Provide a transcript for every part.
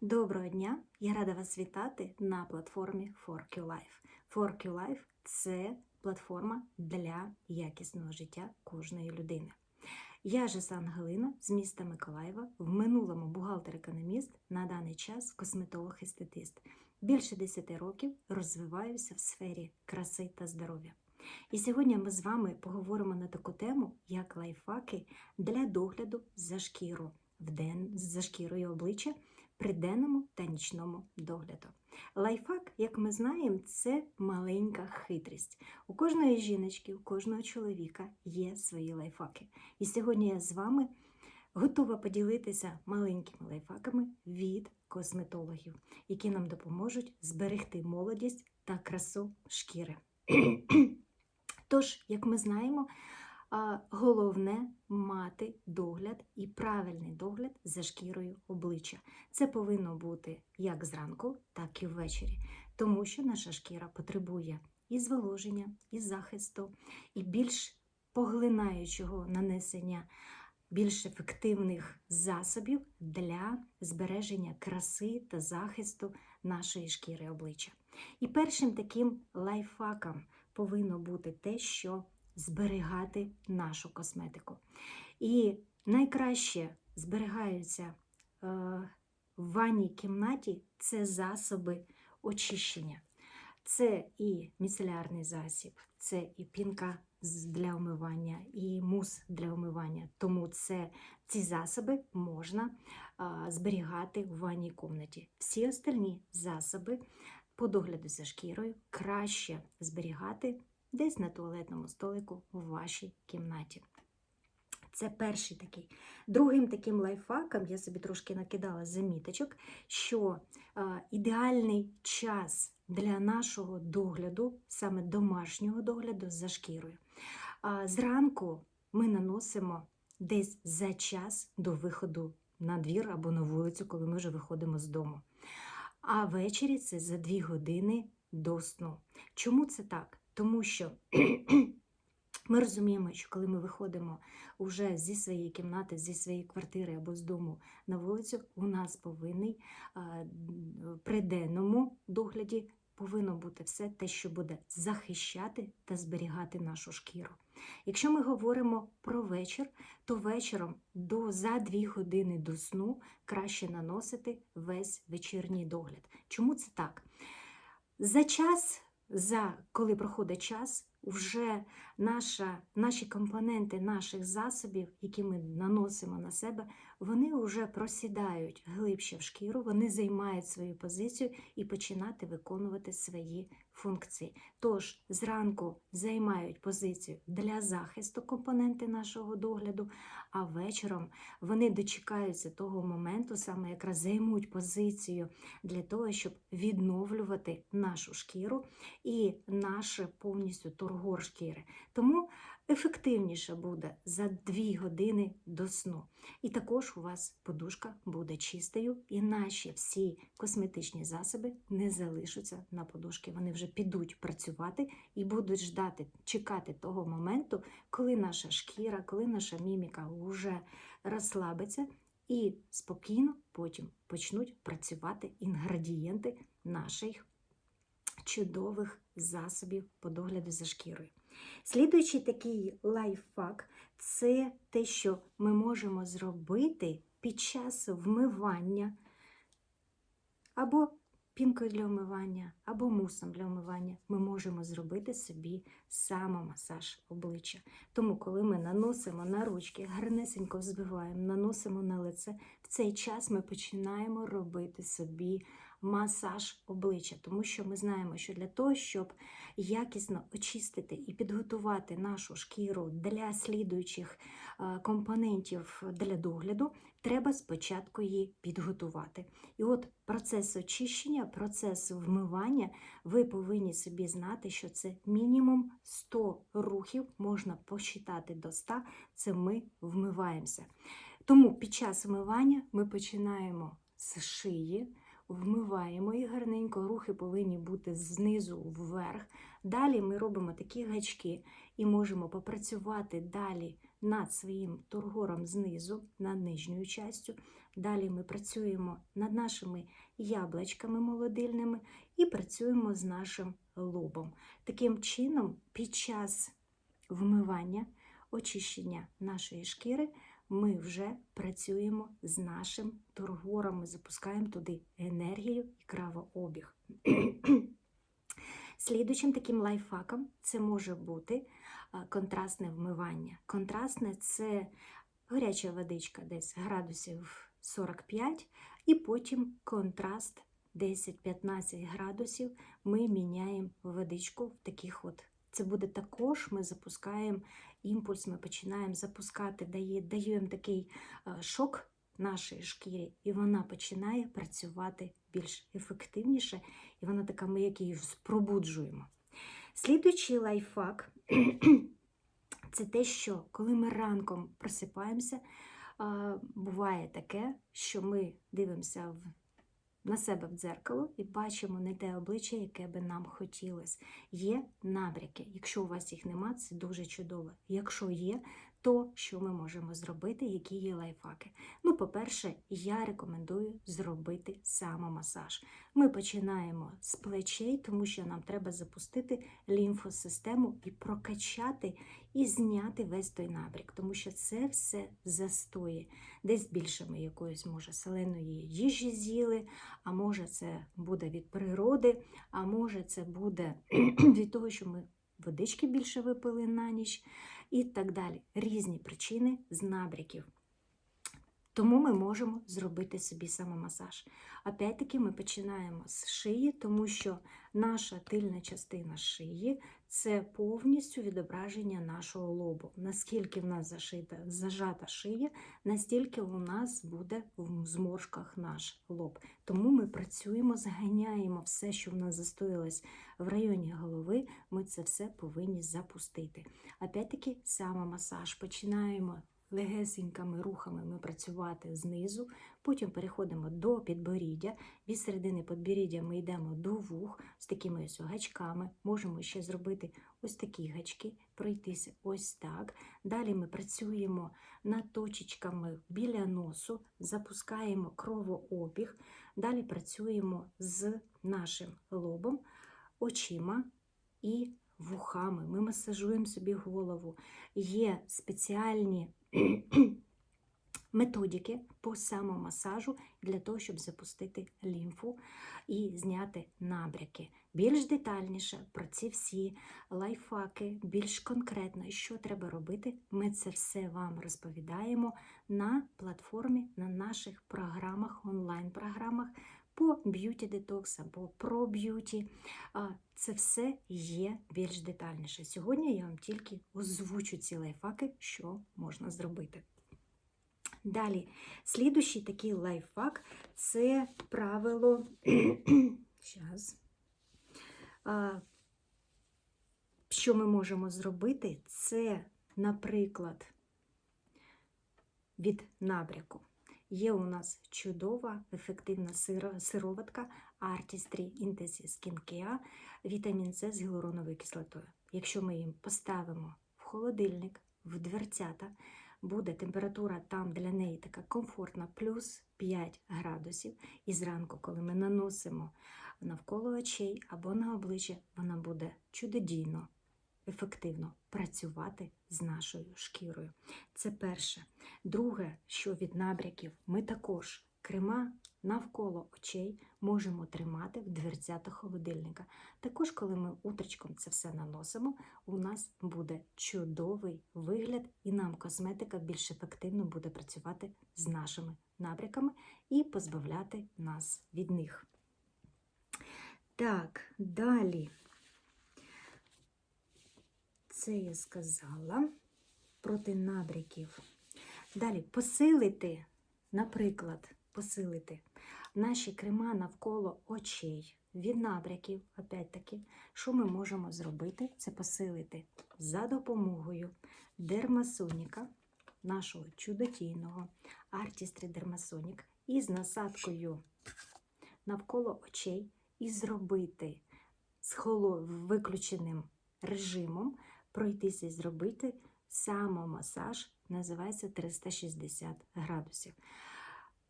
Доброго дня! Я рада вас вітати на платформі 4Q Life. 4Q Life – це платформа для якісного життя кожної людини. Я Жесан Галина з міста Миколаєва, в минулому бухгалтер-економіст, на даний час косметолог-естетист. Більше 10 років розвиваюся в сфері краси та здоров'я. І сьогодні ми з вами поговоримо на таку тему, як лайфхаки для догляду за шкіру в день за шкірою обличчя при денному та нічному догляду. Лайфхак, як ми знаємо, це маленька хитрість. У кожної жіночки, у кожного чоловіка є свої лайфхаки. І сьогодні я з вами готова поділитися маленькими лайфхаками від косметологів, які нам допоможуть зберегти молодість та красу шкіри. Тож, як ми знаємо, головне мати догляд і правильний догляд за шкірою обличчя. Це повинно бути як зранку, так і ввечері, тому що наша шкіра потребує і зволоження, і захисту, і більш поглинаючого нанесення більш ефективних засобів для збереження краси та захисту нашої шкіри обличчя. І першим таким лайфхаком повинно бути те, що зберігати нашу косметику. І найкраще зберігаються е, в ванній кімнаті це засоби очищення. Це і міцелярний засіб, це і пінка для омивання, і мус для омивання. Тому це, ці засоби можна а, зберігати в ванній кімнаті. Всі остальні засоби по догляду за шкірою краще зберігати десь на туалетному столику в вашій кімнаті. Це перший такий. Другим таким лайфхаком я собі трошки накидала заміточок, що ідеальний час для нашого догляду, саме домашнього догляду за шкірою. Зранку ми наносимо десь за час до виходу на двір або на вулицю, коли ми вже виходимо з дому. А ввечері це за 2 години до сну. Чому це так? Тому що ми розуміємо, що коли ми виходимо вже зі своєї кімнати, зі своєї квартири або з дому на вулицю, у нас повинний а, при денному догляді повинно бути все те, що буде захищати та зберігати нашу шкіру. Якщо ми говоримо про вечір, то вечором до за 2 години до сну краще наносити весь вечірній догляд. Чому це так? За час, за коли проходить час, вже наша, наші компоненти наших засобів, які ми наносимо на себе, вони вже просідають глибше в шкіру, вони займають свою позицію і починати виконувати свої функції. Тож зранку займають позицію для захисту компоненти нашого догляду, а вечором вони дочекаються того моменту, саме якраз займуть позицію для того, щоб відновлювати нашу шкіру і наше повністю тургор шкіри. Тому ефективніше буде за 2 години до сну. І також у вас подушка буде чистою, і наші всі косметичні засоби не залишаться на подушки. Вони вже підуть працювати і будуть ждати, чекати того моменту, коли наша шкіра, коли наша міміка вже розслабиться. І спокійно потім почнуть працювати інгредієнти наших чудових засобів по догляду за шкірою. Слідуючий такий лайфхак – це те, що ми можемо зробити під час вмивання або пінкою для вмивання, або мусом для вмивання. Ми можемо зробити собі самомасаж обличчя. Тому, коли ми наносимо на ручки, гарнесенько взбиваємо, наносимо на лице, в цей час ми починаємо робити собі масаж обличчя, тому що ми знаємо, що для того, щоб якісно очистити і підготувати нашу шкіру для слідуючих е, компонентів для догляду, треба спочатку її підготувати. І от процес очищення, процес вмивання, ви повинні собі знати, що це мінімум 100 рухів, можна посчитати до 100, це ми вмиваємося. Тому під час вмивання ми починаємо з шиї, вмиваємо їх гарненько, рухи повинні бути знизу вверх. Далі ми робимо такі гачки і можемо попрацювати далі над своїм тургором знизу, над нижньою частю. Далі ми працюємо над нашими яблучками молодильними і працюємо з нашим лобом. Таким чином, під час вмивання, очищення нашої шкіри, ми вже працюємо з нашим тургором, ми запускаємо туди енергію і кровообіг. Слідучим таким лайфхаком це може бути контрастне вмивання. Контрастне це гаряча водичка десь градусів 45, і потім контраст 10-15 градусів. Ми міняємо водичку в таких от. Це буде також, ми запускаємо імпульс, ми починаємо запускати, дає, даємо такий шок нашій шкірі, і вона починає працювати більш ефективніше, і вона така, ми як її пробуджуємо. Слідуючий лайфхак це те, що коли ми ранком просипаємося, буває таке, що ми дивимося в, на себе в дзеркало і бачимо не те обличчя, яке би нам хотілося. Є набряки. Якщо у вас їх нема, це дуже чудово. Якщо є, то що ми можемо зробити, які є лайфхаки? Ну, по-перше, я рекомендую зробити самомасаж. Ми починаємо з плечей, тому що нам треба запустити лімфосистему і прокачати і зняти весь той набрік, тому що це все застої. Десь більше ми якоїсь, може, соленої їжі з'їли, а може, це буде від природи, а може, це буде від того, що ми водички більше випили на ніч і так далі. Різні причини з набряків. Тому ми можемо зробити собі самомасаж. Опять-таки ми починаємо з шиї, тому що наша тильна частина шиї це повністю відображення нашого лобу. Наскільки в нас зашита, зажата шия, настільки у нас буде в зморшках наш лоб. Тому ми працюємо, зганяємо все, що в нас застоїлось в районі голови, ми це все повинні запустити. Опять-таки, самомасаж. Починаємо легесенькими рухами ми працювати знизу, потім переходимо до підборіддя. Від середини підборіддя ми йдемо до вух з такими ось гачками. Можемо ще зробити ось такі гачки, пройтися ось так. Далі ми працюємо над точечками біля носу, запускаємо кровообіг. Далі працюємо з нашим лобом, очима і вухами. Ми масажуємо собі голову. Є спеціальні методики по самомасажу для того, щоб запустити лімфу і зняти набряки. Більш детальніше про ці всі лайфхаки, більш конкретно, що треба робити, ми це все вам розповідаємо на платформі, на наших програмах, онлайн-програмах по б'юті детокс або про б'юті. Це все є більш детальніше. Сьогодні я вам тільки озвучу ці лайфхаки, що можна зробити. Далі, слідущий такий лайфхак це правило. Щас. Що ми можемо зробити? Це, наприклад, від набряку. Є у нас чудова, ефективна сироватка Artistry Intensive Skincare вітамін С з гіалуроновою кислотою. Якщо ми їм поставимо в холодильник, в дверцята, буде температура там для неї така комфортна, плюс 5 градусів. І зранку, коли ми наносимо навколо очей або на обличчя, вона буде чудодійно, ефективно працювати з нашою шкірою. Це перше. Друге, що від набряків, ми також крема навколо очей можемо тримати в дверцятах холодильника. Також, коли ми утречком це все наносимо, у нас буде чудовий вигляд, і нам косметика більш ефективно буде працювати з нашими набряками і позбавляти нас від них. Так, далі. Це я сказала проти набряків. Далі посилити, наприклад, посилити наші крема навколо очей від набряків, опять-таки, що ми можемо зробити? Це посилити за допомогою дермасоніка, нашого чудотійного Artistry Dermasonic, із насадкою навколо очей, і зробити з виключеним режимом, пройтися і зробити самомасаж називається 360 градусів.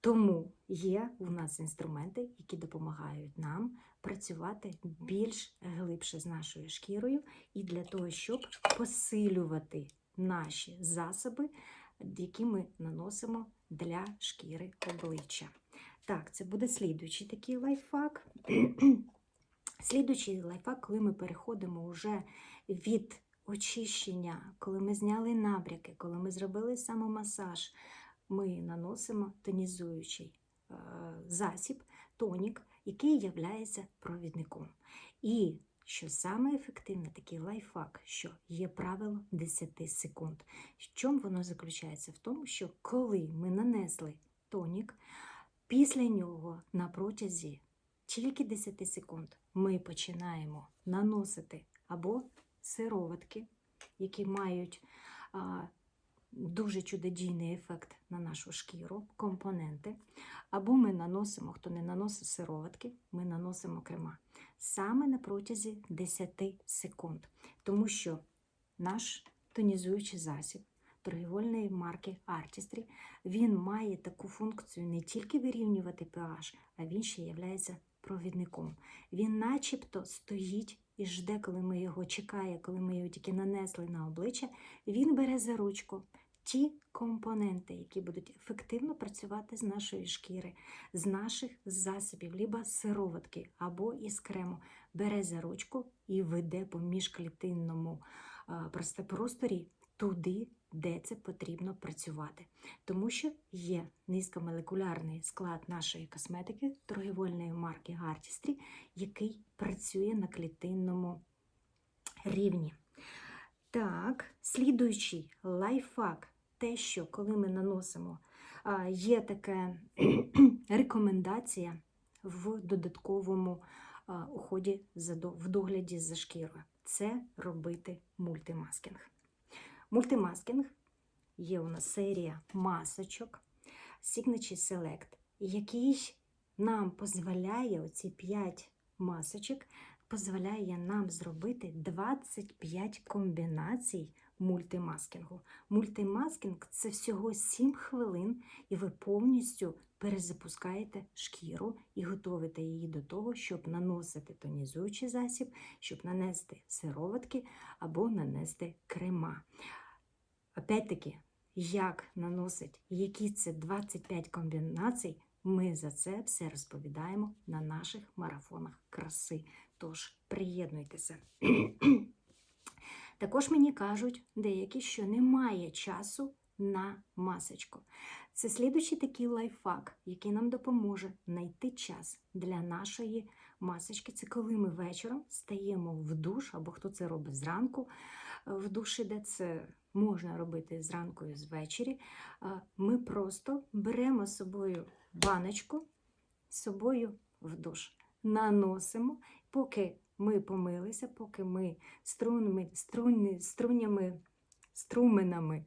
Тому є у нас інструменти, які допомагають нам працювати більш глибше з нашою шкірою, і для того, щоб посилювати наші засоби, які ми наносимо для шкіри обличчя. Так, це буде слідуючий такий лайфхак. Слідуючий лайфхак, коли ми переходимо вже від очищення, коли ми зняли набряки, коли ми зробили самомасаж, ми наносимо тонізуючий е, засіб, тонік, який є провідником. І що саме ефективне, такий лайфхак, що є правило 10 секунд. В чому воно заключається? В тому, що коли ми нанесли тонік, після нього на протязі тільки 10 секунд ми починаємо наносити або сироватки, які мають а, дуже чудодійний ефект на нашу шкіру, компоненти, або ми наносимо, хто не наносить сироватки, ми наносимо крема. Саме на протязі 10 секунд, тому що наш тонізуючий засіб торгівельної марки Artistry, він має таку функцію не тільки вирівнювати pH, а він ще є провідником. Він начебто стоїть і жде, коли ми його чекає, коли ми його тільки нанесли на обличчя, він бере за ручку ті компоненти, які будуть ефективно працювати з нашої шкіри, з наших засобів, либо сироватки або із крему, бере за ручку і веде по міжклітинному просторі туди, де це потрібно працювати. Тому що є низькомолекулярний склад нашої косметики торгівельної марки Artistry, який працює на клітинному рівні. Так, слідуючий лайфхак, те, що коли ми наносимо, є така рекомендація в додатковому уході в догляді за шкірою. Це робити мультимаскінг. Мультимаскінг є у нас серія масочок Signature Select, який нам дозволяє оці 5 масочок, дозволяє нам зробити 25 комбінацій мультимаскінгу. Мультимаскінг це всього 7 хвилин, і ви повністю перезапускаєте шкіру і готуєте її до того, щоб наносити тонізуючий засіб, щоб нанести сироватки або нанести крема. Опять-таки, як наносить, які це 25 комбінацій, ми за це все розповідаємо на наших марафонах краси. Тож, приєднуйтеся. Також мені кажуть деякі, що немає часу на масочку. Це слідуючий такий лайфхак, який нам допоможе знайти час для нашої масочки. Це коли ми вечором стаємо в душ, або хто це робить зранку в душі, де це можна робити зранку і звечері. Ми просто беремо з собою баночку з собою в душ, наносимо, поки ми помилися, поки ми струнами, струнями, струменами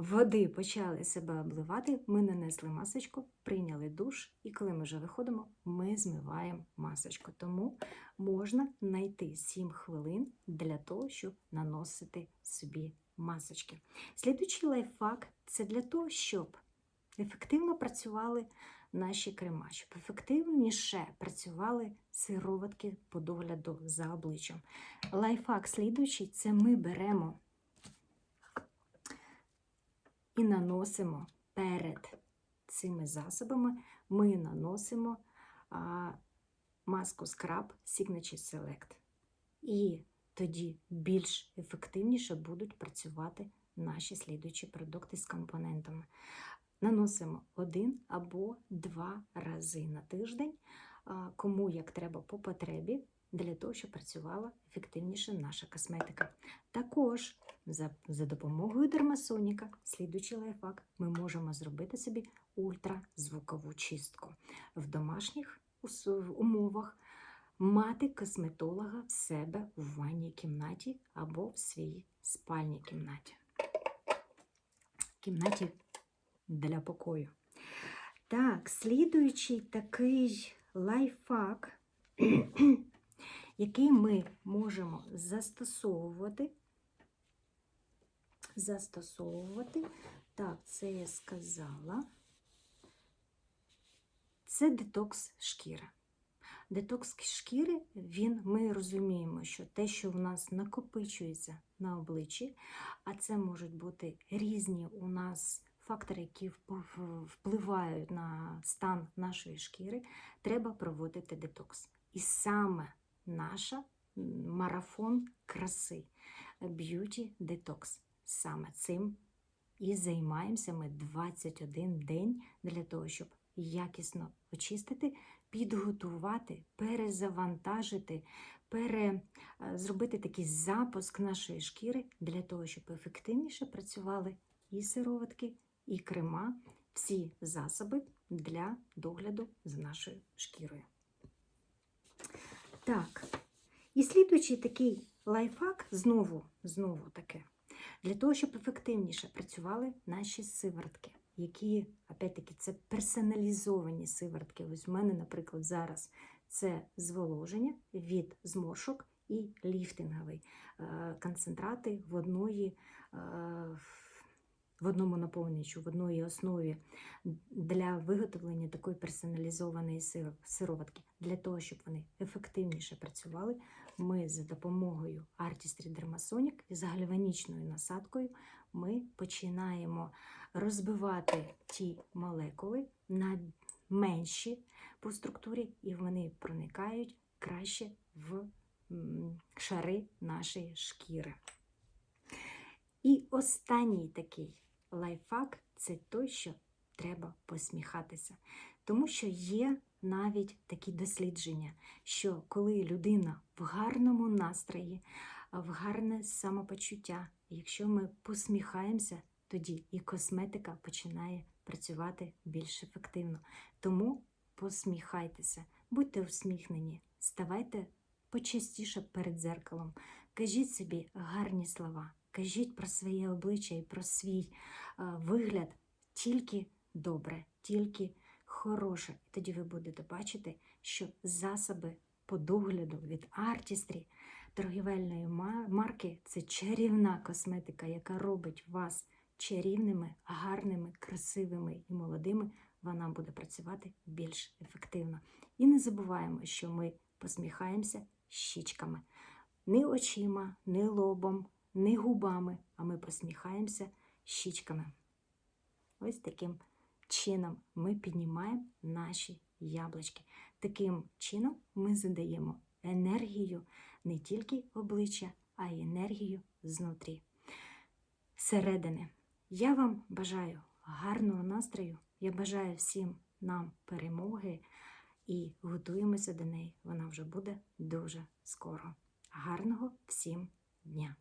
води почали себе обливати, ми нанесли масочку, прийняли душ, і коли ми вже виходимо, ми змиваємо масочку. Тому можна знайти 7 хвилин для того, щоб наносити собі масочки. Слідуючий лайфхак це для того, щоб ефективно працювали наші крема, щоб ефективніше працювали сироватки по догляду за обличчям. Лайфхак слідуючий це ми беремо і наносимо перед цими засобами, ми наносимо а, маску скраб Signature Select. І тоді більш ефективніше будуть працювати наші слідуючі продукти з компонентами. Наносимо один або два рази на тиждень, кому як треба по потребі, для того, щоб працювала ефективніше наша косметика. Також за за допомогою дермасоніка, слідуючий лайфхак, ми можемо зробити собі ультразвукову чистку в домашніх умовах. Мати косметолога в себе в ванній кімнаті або в своїй спальній кімнаті. Кімнаті для покою. Так, слідуючий такий лайфхак, який ми можемо застосовувати застосовувати. Так, це я сказала. Це детокс шкіри. Детокс шкіри, він, ми розуміємо, що те, що в нас накопичується на обличчі, а це можуть бути різні у нас фактори, які впливають на стан нашої шкіри, треба проводити детокс. І саме наша марафон краси Beauty Detox. Саме цим і займаємося ми 21 день для того, щоб якісно очистити, підготувати, перезавантажити, пере, е, зробити такий запуск нашої шкіри для того, щоб ефективніше працювали і сироватки, і крема, всі засоби для догляду за нашою шкірою. Так, і слідуючий такий лайфхак, знову, знову таке, для того, щоб ефективніше працювали наші сиворотки, які, опять-таки, це персоналізовані сиворотки. Ось в мене, наприклад, зараз це зволоження від зморшок і ліфтинговий е, концентрати в одної. В одному наповнюючу, в одної основі для виготовлення такої персоналізованої сироватки, для того, щоб вони ефективніше працювали, ми за допомогою Artistry Dermasonic з гальванічною насадкою ми починаємо розбивати ті молекули на менші по структурі, і вони проникають краще в шари нашої шкіри. І останній такий лайфхак це той, що треба посміхатися. Тому що є навіть такі дослідження, що коли людина в гарному настрої, в гарне самопочуття, якщо ми посміхаємося, тоді і косметика починає працювати більш ефективно. Тому посміхайтеся, будьте усміхнені, ставайте почастіше перед дзеркалом, кажіть собі гарні слова, кажіть про своє обличчя і про свій е, вигляд тільки добре, тільки хороше. І тоді ви будете бачити, що засоби по догляду від Artistry торгівельної марки це чарівна косметика, яка робить вас чарівними, гарними, красивими і молодими. Вона буде працювати більш ефективно. І не забуваємо, що ми посміхаємося щічками. Не очима, не лобом, не губами, а ми посміхаємося щічками. Ось таким чином ми піднімаємо наші яблучки. Таким чином ми задаємо енергію не тільки обличчя, а й енергію знутрі. Середини. Я вам бажаю гарного настрою. Я бажаю всім нам перемоги і готуємося до неї. Вона вже буде дуже скоро. Гарного всім дня!